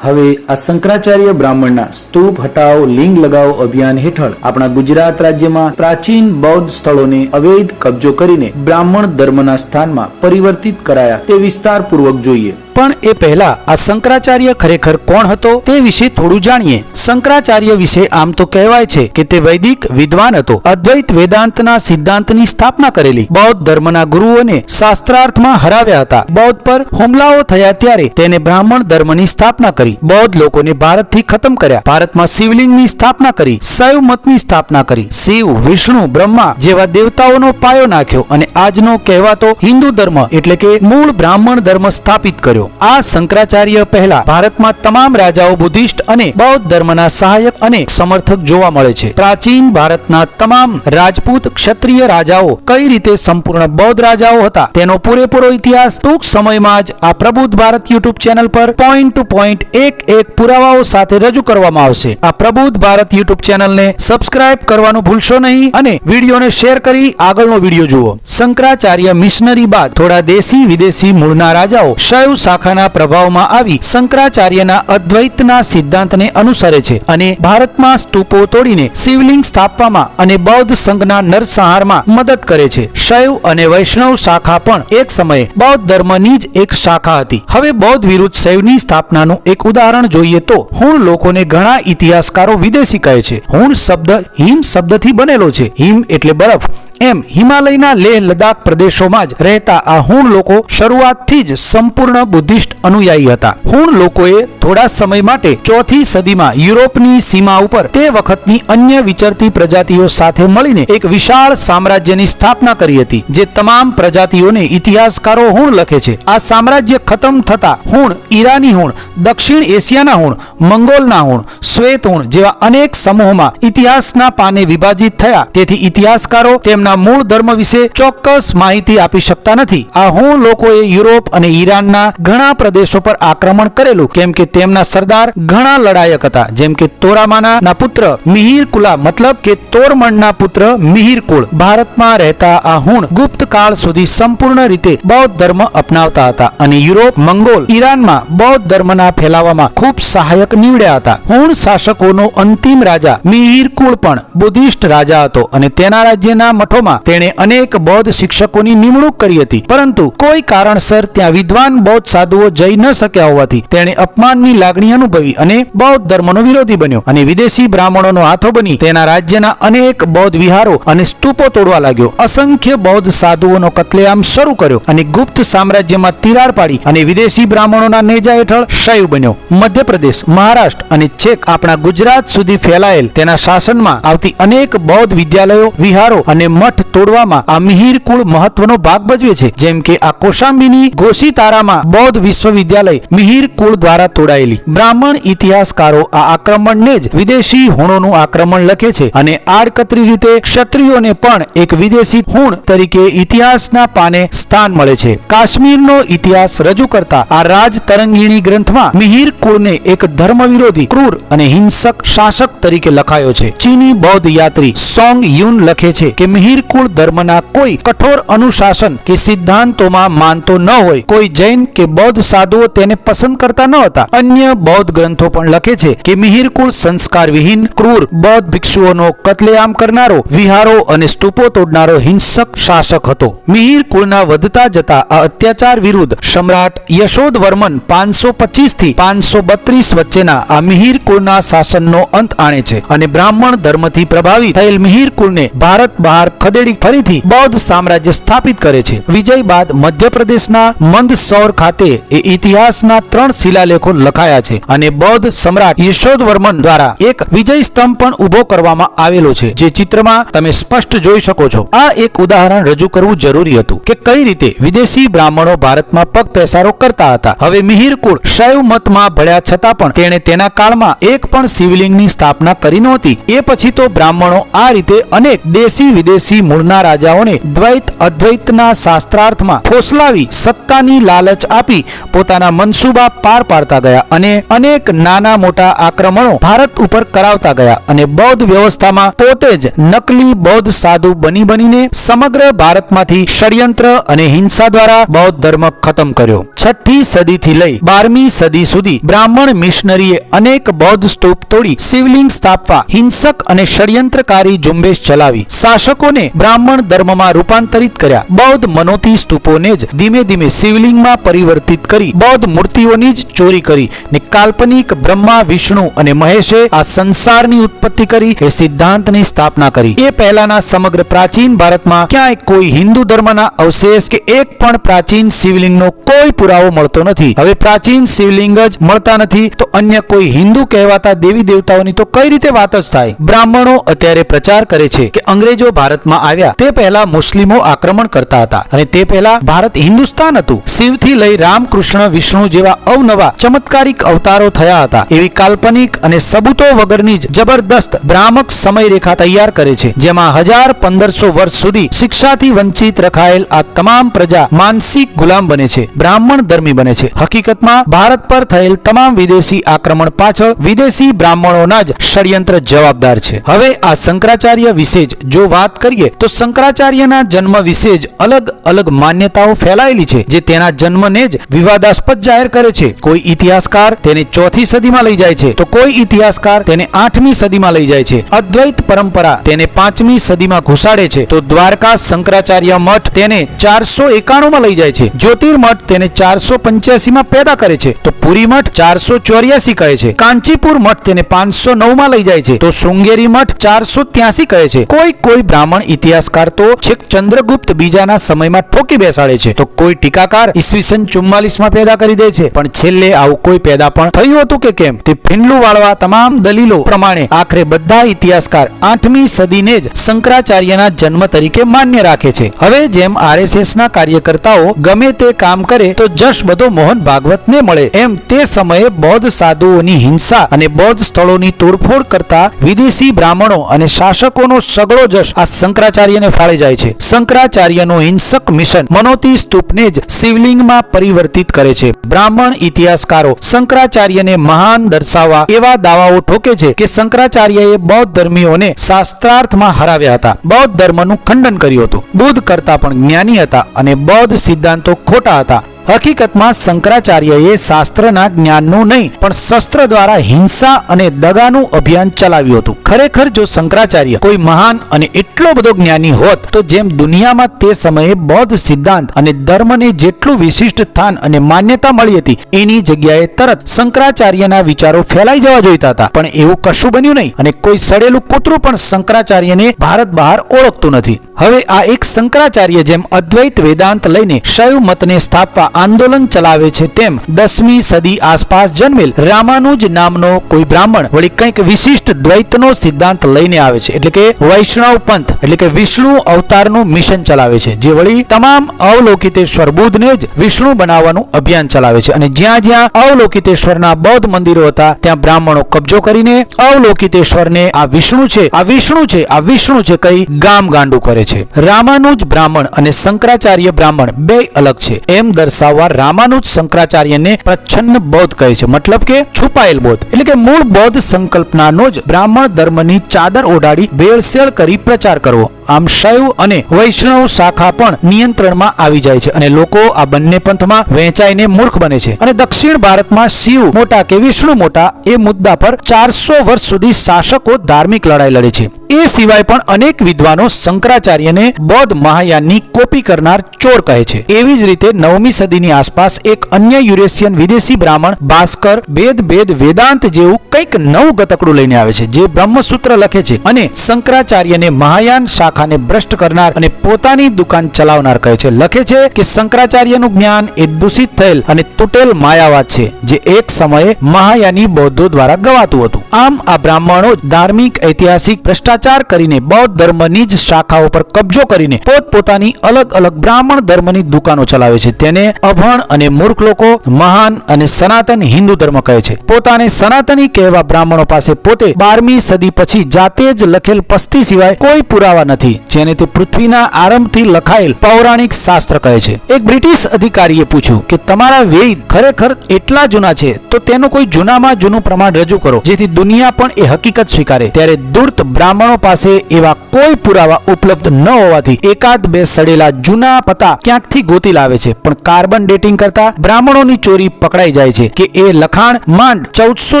હવે આ શંકરાચાર્ય બ્રાહ્મણના સ્તૂપ, હટાવો, લિંગ લગાવો અભિયાન હેઠળ આપણા ગુજરાત રાજ્યમાં પ્રાચીન બૌદ્ધ સ્થળોને અવૈધ કબજો કરીને બ્રાહ્મણ ધર્મના સ્થાનમાં પરિવર્તિત કરાયા તે વિસ્તારપૂર્વક જોઈએ. પણ એ પહેલા આ શંકરાચાર્ય ખરેખર કોણ હતો તે વિશે થોડું જાણીએ. શંકરાચાર્ય વિશે આમ તો કહેવાય છે કે તે વૈદિક વિદ્વાન હતો. અદ્વૈત વેદાંતના સિદ્ધાંતની સ્થાપના કરેલી. બૌદ્ધ ધર્મના ગુરુઓને શાસ્ત્રાર્થમાં હરાવ્યા હતા. બૌદ્ધ પર હુમલાઓ થયા ત્યારે તેને બ્રાહ્મણ ધર્મની સ્થાપના કરી. બૌદ્ધ લોકોને ભારતથી ખતમ કર્યા. ભારતમાં શિવલિંગની સ્થાપના કરી. શૈવ મતની સ્થાપના કરી. શિવ, વિષ્ણુ, બ્રહ્મા જેવા દેવતાઓનો પાયો નાખ્યો અને આજનો કહેવાતો હિન્દુ ધર્મ એટલે કે મૂળ બ્રાહ્મણ ધર્મ સ્થાપિત કર્યો. આ શંકરાચાર્ય પહેલા ભારતમાં તમામ રાજાઓ બુદ્ધિસ્ટ અને બૌદ્ધ ધર્મના સહાયક અને સમર્થક જોવા મળે છે. પ્રાચીન ભારતના તમામ રાજપૂત ક્ષત્રિય રાજાઓ કઈ રીતે સંપૂર્ણ બૌદ્ધ રાજાઓ હતા તેનો પૂરેપૂરો ઇતિહાસ ટૂંક સમયમાં જ આ પ્રબુદ્ધ ભારત યુટ્યુબ ચેનલ પર પોઈન્ટ ટુ પોઈન્ટ એક એક પુરાવાઓ સાથે રજૂ કરવામાં આવશે. આ પ્રબુદ્ધ ભારત યુટ્યુબ ચેનલને સબસ્ક્રાઇબ કરવાનું ભૂલશો નહીં અને વિડીયોને શેર કરી આગળનો વીડિયો જુઓ. શંકરાચાર્ય મિશનરી બાદ થોડા દેશી વિદેશી મૂળના રાજાઓ શૈવ શાખાના પ્રભાવમાં આવી શંકરાચાર્યના અદ્વૈતના સિદ્ધાંતને અનુસરે છે અને ભારતમાં સ્તૂપો તોડીને શિવલિંગ સ્થાપવામાં અને બૌદ્ધ સંઘના નરસંહારમાં મદદ કરે છે. શૈવ અને વૈષ્ણવ શાખા પણ એક સમયે બૌદ્ધ ધર્મની જ એક શાખા હતી. હવે બૌદ્ધ વિરુદ્ધ શૈવની સ્થાપનાનું એક ઉદાહરણ જોઈએ તો હુણ લોકોને ઘણા ઇતિહાસકારો વિદેશી કહે છે. હુણ શબ્દ હિમ શબ્દથી બનેલો છે. હિમ એટલે બરફ. એમ હિમાલયના લેહ લદાખ પ્રદેશોમાં જ રહેતા આ હુણ લોકો શરૂઆતથી જ સંપૂર્ણ બુદ્ધિસ્ટ અનુયાયી હતા. હુણ લોકોએ થોડા સમય માટે ચોથી સદીમાં યુરોપની સીમા ઉપર તે વખતની અન્ય વિચરતી પ્રજાતિઓ સાથે મળીને એક વિશાળ સામ્રાજ્યની સ્થાપના કરી હતી, જે તમામ પ્રજાતિઓને ઇતિહાસકારો હુણ લખે છે. આ સામ્રાજ્ય ખતમ થતા હુણ ઈરાની હુણ, દક્ષિણ એશિયાના હુણ, મંગોલના હુણ, શ્વેત હુણ જેવા અનેક સમૂહોમાં ઇતિહાસના પાને વિભાજિત થયા. તેથી ઇતિહાસકારો તેમના મૂળ ધર્મ વિશે ચોક્કસ માહિતી આપી શકતા નથી. આ હું લોકોએ યુરોપ અને ઈરાનના ઘણા પ્રદેશો પર આક્રમણ કરેલું, કેમ કે તેમના સરદાર ઘણા લડાયક હતા. જેમ કે તોરામાના પુત્ર મિહિર કુલા, મતલબ કે તોરમણના પુત્ર મિહિર કુળ ભારતમાં રહેતા આ હુણ ગુપ્ત કાળ સુધી સંપૂર્ણ રીતે બૌદ્ધ ધર્મ અપનાવતા હતા અને યુરોપ, મંગોલ, ઈરાનમાં બૌદ્ધ ધર્મના ફેલાવામાં ખૂબ સહાયક નીવડ્યા હતા. હુણ શાસકોનો અંતિમ રાજા મિહિર કુળ પણ બુદ્ધિસ્ટ રાજા હતો અને તેના રાજ્યના મઠોમાં તેણે અનેક બૌદ્ધ શિક્ષકોની નિમણૂક કરી હતી. પરંતુ કોઈ કારણસર ત્યાં વિદ્વાન બૌદ્ધ સાધુઓ જઈ ન શક્યા હોવાથી તેણે અપમાનની લાગણી અનુભવી અને બૌદ્ધ ધર્મનો વિરોધી બન્યો અને વિદેશી બ્રાહ્મણોનો હાથો બની તેના રાજ્યના અનેક બૌદ્ધ વિહારો અને સ્તૂપો તોડવા લાગ્યો. અસંખ્ય બૌદ્ધ સાધુઓનો કતલેઆમ શરૂ કર્યો અને ગુપ્ત સામ્રાજ્યમાં તિરાડ પાડી અને વિદેશી બ્રાહ્મણોના નેજા હેઠળ શૈવ બન્યો. મધ્યપ્રદેશ, મહારાષ્ટ્ર અને છેક આપણા ગુજરાત સુધી ફેલાયેલ તેના શાસનમાં આવતી અનેક બૌદ્ધ વિદ્યાલયો, વિહારો અને મઠ તોડવામાં આ મિહિર કુળ મહત્વનો ભાગ ભજવે છે. જેમ કે આ કોશાંબીની ગોસીતારામાં બૌદ્ધ વિશ્વવિદ્યાલય મિહિર કુળ દ્વારા તોડાયેલી. બ્રાહ્મણ ઇતિહાસકારો આ આક્રમણને જ વિદેશી હુણોનું આક્રમણ લખે છે અને આડકતરી રીતે ક્ષત્રિયોને પણ એક વિદેશી હુણ તરીકે ઇતિહાસના પાને સ્થાન મળે છે. કાશ્મીરનો ઇતિહાસ રજૂ કરતા આ રાજ તરંગીણી ગ્રંથમાં મિહિર કુળને એક ધર્મ વિરોધી ક્રૂર અને હિંસક શાસક તરીકે લખાયો છે. ચીની બૌદ્ધ યાત્રી સોંગ યુન લખે છે કે મિહિર કુળ ધર્મના કોઈ કઠોર અનુશાસન કે સિદ્ધાંતોમાં માનતો ન હોય. કોઈ જૈન કે બૌદ્ધ સાધુઓ તેને પસંદ કરતા ન હતા. અન્ય બૌદ્ધ ગ્રંથો પણ લખે છે કે મિહિર કુળ સંસ્કાર વિહીન, ક્રૂર બૌદ્ધ ભિક્ષુઓનો કતલેઆમ કરનારો, વિહારો અને સ્તૂપો તોડનારો હિંસક શાસક હતો. મિહિર કુળના વધતા જતા આ અત્યાચાર વિરુદ્ધ સમ્રાટ યશોદવર્મન પાંચસો પચીસથી પાંચસો બત્રીસ વચ્ચેના આ મિહિર કુળના શાસનનો અંત આણે છે અને બ્રાહ્મણ ધર્મથી પ્રભાવિત થયેલ મિહિર કુળને ભારત બહાર ખદેડી ફરીથી બૌદ્ધ સામ્રાજ્ય સ્થાપિત કરે છે. વિજય બાદ મધ્યપ્રદેશના મંદસૌર ખાતે એ ઇતિહાસના ત્રણ શિલાલેખો લખાયા છે અને બૌદ્ધ સમ્રાટ યશોદવર્મન દ્વારા એક વિજય સ્તંભ પણ ઊભો કરવામાં આવેલો છે. જે ચિત્રમાં તમે સ્પષ્ટ જોઈ શકો છો. આ એક ઉદાહરણ રજૂ કરવું જરૂરી હતું કે કઈ રીતે વિદેશી બ્રાહ્મણો ભારતમાં પગ પેસારો કરતા હતા. હવે મિહિર કુળ શૈવ મતમાં ભળ્યા છતાં પણ તેણે તેના કાળમાં એક પણ શિવલિંગની સ્થાપના કરી નહોતી. એ પછી તો બ્રાહ્મણો આ રીતે અનેક દેશી વિદેશી વિદેશી મૂળના રાજાઓને દ્વૈત, અદ્વૈતના શાસ્ત્રાર્થમાં ફોસલાવી સત્તાની લાલચ આપી પોતાના મનસૂબા પાર પાડતા ગયા અને અનેક નાના મોટા આક્રમણો ભારત ઉપર કરાવતા ગયા અને બૌદ્ધ વ્યવસ્થામાં પોતે જ નકલી બૌદ્ધ સાધુ બની બનીને સમગ્ર ભારતમાંથી ષડયંત્ર અને હિંસા દ્વારા બૌદ્ધ ધર્મ ખતમ કર્યો. છઠ્ઠી સદીથી લઈ બારમી સદી સુધી બ્રાહ્મણ મિશનરીએ અનેક બૌદ્ધ સ્તૂપ તોડી શિવલિંગ સ્થાપવા હિંસક અને ષડયંત્રકારી ઝુંબેશ ચલાવી. શાસકોને બ્રાહ્મણ ધર્મમાં રૂપાંતરિત કર્યા. બૌદ્ધ મનોથી સ્તૂપોને જ ધીમે ધીમે શિવલિંગમાં પરિવર્તિત કરી બૌદ્ધ મૂર્તિઓની જ ચોરી કરી ને કાલ્પનિક બ્રહ્મા, વિષ્ણુ અને મહેશે આ સંસારની ઉત્પત્તિ કરી એ સિદ્ધાંતની સ્થાપના કરી. એ પહેલાના સમગ્ર પ્રાચીન ભારતમાં ક્યાંય કોઈ હિન્દુ ધર્મના અવશેષ કે એક પણ પ્રાચીન શિવલિંગનો કોઈ પુરાવો મળતો નથી. હવે પ્રાચીન શિવલિંગ જ મળતા નથી તો અન્ય કોઈ હિન્દુ કહેવાતા દેવી દેવતાઓની તો કઈ રીતે વાત જ થાય? બ્રાહ્મણો અત્યારે પ્રચાર કરે છે કે અંગ્રેજો ભારતમાં આવ્યા. તે પહેલા મુસ્લિમો આક્રમણ કરતા હતા અને તે પહેલા ભારત હિન્દુસ્તાન હતું. શિવથી લઈ રામકૃષ્ણ, વિષ્ણુ જેવા અવનવા ચમત્કારિક અવતારો થયા હતા. એવી કાલ્પનિક અને સબૂતો વગરની જ જબરદસ્ત ભ્રામક સમયરેખા તૈયાર કરે છે, જેમાં હજાર પંદરસો વર્ષ સુધી શિક્ષાથી વંચિત રખાયેલ આ તમામ પ્રજા માનસિક ગુલામ બને છે, બ્રાહ્મણ ધર્મી બને છે. હકીકતમાં, ભારત પર થયેલ તમામ વિદેશી આક્રમણ પાછળ વિદેશી બ્રાહ્મણોના જ ષડયંત્ર જવાબદાર છે. હવે આ શંકરાચાર્ય વિશે જ જો વાત કરીએ તો શંકરાચાર્યના જન્મ વિશે જ અલગ અલગ માન્યતાઓ ફેલાયેલી છે, જે તેના જન્મને જ વિવાદાસ્પદ જાહેર કરે છે. કોઈ ઇતિહાસકાર તેને ચોથી સદીમાં લઈ જાય છે, તો કોઈ ઇતિહાસકાર તેને આઠમી સદીમાં લઈ જાય છે. અદ્વૈત પરંપરા તેને પાંચમી સદીમાં ઘુસાડે છે, તો દ્વારકા શંકરાચાર્ય મઠ તેને ચારસો એકાણુંમાં લઈ જાય છે. જ્યોતિર્મઠ તેને ચારસો પંચ્યાસીમાં પેદા કરે છે, તો પુરી મઠ ચારસો ચોર્યાસી કહે છે. કાંચીપુર મઠ તેને પાંચસો નવમાં લઈ જાય છે, તો શૃંગેરી મઠ ચારસો ત્યાસી કહે છે. કોઈ કોઈ બ્રાહ્મણ ઇતિહાસકાર તો છેક ચંદ્રગુપ્ત બીજાના સમયમાં ઠોકી બેસાડે છે. તો કોઈ ટીકાકાર ઈસવીસન ચુમ્માલીસમાં પેદા કરી દે છે. પણ છેલ્લે આવું કોઈ પેદા પણ થયું હતું કે કેમ? તે ફીંડલું વાળવા તમામ દલીલો પ્રમાણે આખરે બધા ઇતિહાસકાર આઠમી સદીને જ શંકરાચાર્યના જન્મ તરીકે માન્ય રાખે છે. હવે જેમ આરએસએસ ના કાર્યકર્તાઓ ગમે તે કામ કરે તો જશ બધો મોહન ભાગવતને મળે. એમ તે સમયે બૌદ્ધ સાધુઓની હિંસા અને બૌદ્ધ સ્થળોની તોડફોડ કરતા વિદેશી બ્રાહ્મણો અને શાસકોનો સગળો જશ આ શંકરાચાર્યને ફાળે જાય છે. શંકરાચાર્યનો હિંસક મિશન મનોતી સ્તૂપને જ શિવલિંગમાં પરિવર્તિત કરે છે. બ્રાહ્મણ ઇતિહાસકારો શંકરાચાર્યને મહાન દર્શાવવા એવા દાવાઓ ઠોકે છે કે શંકરાચાર્યએ બૌદ્ધ ધર્મીઓને શાસ્ત્રાર્થમાં હરાવ્યા હતા. બૌદ્ધ ધર્મનું ખંડન કર્યું હતું. બુદ્ધ કરતા પણ જ્ઞાની હતા અને બૌદ્ધ સિદ્ધાંતો ખોટા હતા. હકીકતમાં શંકરાચાર્યએ શાસ્ત્રના જ્ઞાનનું નહીં, પણ શસ્ત્ર દ્વારા હિંસા અને દગાનું અભિયાન ચલાવ્યું હતું. ખરેખર જો શંકરાચાર્ય કોઈ મહાન અને એટલો બધો જ્ઞાની હોત, તો જેમ દુનિયામાં તે સમયે બૌદ્ધ સિદ્ધાંત અને ધર્મને જેટલું વિશિષ્ટ સ્થાન અને માન્યતા મળી હતી, એની જગ્યાએ તરત શંકરાચાર્યના વિચારો ફેલાઈ જવા જોઈતા હતા. પણ એવું કશું બન્યું નહીં અને કોઈ સડેલું કૂતરું પણ શંકરાચાર્યને ભારત બહાર ઓળખતું નથી. હવે આ એક શંકરાચાર્ય જેમ અદ્વૈત વેદાંત લઈને શૈવ મતને સ્થાપવા આંદોલન ચલાવે છે તેમ દસમી સદી આસપાસ જન્મેલ રામાનુજ નામનો કોઈ બ્રાહ્મણ વળી કંઈક વિશિષ્ટ દ્વૈતનો સિદ્ધાંત લઈને આવે છે. એટલે કે વૈષ્ણવ પંથ, એટલે કે વિષ્ણુ અવતારનું મિશન ચલાવે છે, જે વળી તમામ અવલોકિતેશ્વર બુદ્ધને જ વિષ્ણુ બનાવવાનું અભિયાન ચલાવે છે. અને જ્યાં જ્યાં અવલોકિતેશ્વરના બૌદ્ધ મંદિરો હતા, ત્યાં બ્રાહ્મણો કબજો કરીને અવલોકિતેશ્વરને આ વિષ્ણુ છે, આ વિષ્ણુ છે, આ વિષ્ણુ છે કઈ ગામ ગાંડું કરે છે. રામાનુજ બ્રાહ્મણ અને શંકરાચાર્ય બ્રાહ્મણ બે અલગ છે. એમ દર્શાવવા રામાનુજ શંકરાચાર્યને પ્રચ્છન્ન બૌદ્ધ કહે છે. મતલબ કે છુપાયેલ બૌદ્ધ એટલે કે મૂળ બૌદ્ધ સંકલ્પનાનો જ બ્રાહ્મણ ધર્મની ચાદર ઓઢાડી ભેળસેળ કરી પ્રચાર કરવો. આમ શૈવ અને વૈષ્ણવ શાખા પણ નિયંત્રણમાં આવી જાય છે અને લોકો આ બંને પંથમાં વહેંચાઈને મૂર્ખ બને છે. અને દક્ષિણ ભારતમાં શિવ મોટા કે વિષ્ણુ મોટા એ મુદ્દા પર ચારસો વર્ષ સુધી શાસકો ધાર્મિક લડાઈ લડે છે. એ સિવાય પણ અનેક વિદ્વાનો શંકરાચાર્યને બૌદ્ધ મહાયાનની કોપી કરનાર ચોર કહે છે. એવી જ રીતે નવમી સદીની આસપાસ એક અન્ય યુરેશિયન વિદેશી બ્રાહ્મણ ભાસ્કર ભેદ ભેદ વેદાંત જેવું કંઈક નવું ગતકડું લઈને આવે છે, જે બ્રહ્મસૂત્ર લખે છે અને શંકરાચાર્યને મહાયાન શાખાને ભ્રષ્ટ કરનાર અને પોતાની દુકાન ચલાવનાર કહે છે. લખે છે કે શંકરાચાર્યનું જ્ઞાન એ દૂષિત થયેલ અને તૂટેલ માયાવાદ છે, જે એક સમયે મહાયાની બૌદ્ધો દ્વારા ગવાતું હતું. આમ આ બ્રાહ્મણો ધાર્મિક, ઐતિહાસિક, ભ્રષ્ટાચાર પ્રચાર કરીને બૌદ્ધ ધર્મની જ શાખાઓ પર કબજો કરીને પોતપોતાની અલગ અલગ બ્રાહ્મણ ધર્મની દુકાનો ચલાવે છે. તેને અભણ અને મૂર્ખ લોકો, મહાન અને સનાતન હિન્દુ ધર્મ કહે છે. પોતાને સનાતની કહેવા બ્રાહ્મણો પાસે પોતે બારમી સદી પછી જાતે જ લખેલ પસ્તી સિવાય કોઈ પુરાવા નથી, જેને તે પૃથ્વીના આરંભથી લખાયેલ પૌરાણિક શાસ્ત્ર કહે છે. એક બ્રિટિશ અધિકારીએ પૂછ્યું કે, તમારા વેદ ખરેખર એટલા જૂના છે? તો તેનું કોઈ જૂનામાં જૂનું પ્રમાણ રજૂ કરો, જેથી દુનિયા પણ એ હકીકત સ્વીકારે. ત્યારે દૂર્ત બ્રાહ્મણો પાસે એવા કોઈ પુરાવા ઉપલબ્ધ ન હોવાથી એકાદ બે સડેલા જૂના પતા ક્યાંકથી ગોતી લાવે છે. પણ કાર્બન ડેટિંગ કરતા બ્રાહ્મણોની ચોરી પકડાઈ જાય છે કે એ લખાણ માંડ ચૌદસો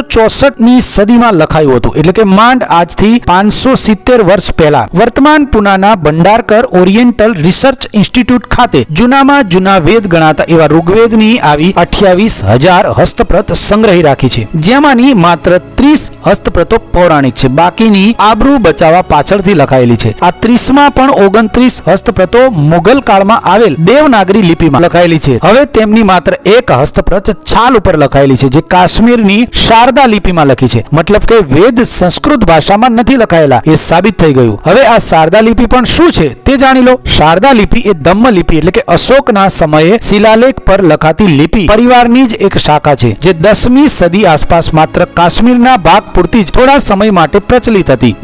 ચોસઠની સદીમાં લખાયું હતું. એટલે કે માંડ આજથી પાંચસો સિત્તેર વર્ષ પહેલા. વર્તમાન પુનાના ભંડારકર ઓરિએન્ટલ રિસર્ચ ઇન્સ્ટિટ્યૂટ ખાતે જૂનામાં જૂના વેદ ગણાતા એવા ઋગ્વેદની આવી અઠ્યાવીસ હજાર હસ્તપ્રત સંગ્રહી રાખી છે. જેમાંની માત્ર ત્રીસ હસ્તપ્રતો પૌરાણિક છે. બાકીની આબરૂ બચાવવા પાછળથી લખાયેલી છે. આ ત્રીસમાં પણ ઓગણત્રીસ હસ્તપ્રતો મુઘલ કાળમાં આવેલ દેવનાગરી લિપિમાં લખાયેલી છે. હવે તેમની માત્ર એક હસ્તપ્રત છાલ ઉપર લખાયેલી છે, જે કાશ્મીરની શારદા લિપિમાં લખી છે. મતલબ કે વેદ સંસ્કૃત ભાષામાં નથી લખાયેલા. એ સાબિત થઈ ગયું. હવે આ શારદા લિપિ પણ શું છે તે જાણી લો. શારદા લિપિ એ ધમ્મ લિપિ એટલે કે અશોકના સમયે શિલાલેખ પર લખાતી લિપિ પરિવારની જ એક શાખા છે, જે દસમી સદી આસપાસ માત્ર કાશ્મીરના ભાગ પૂરતી જ થોડા સમય માટે પ્રચલિત હતી.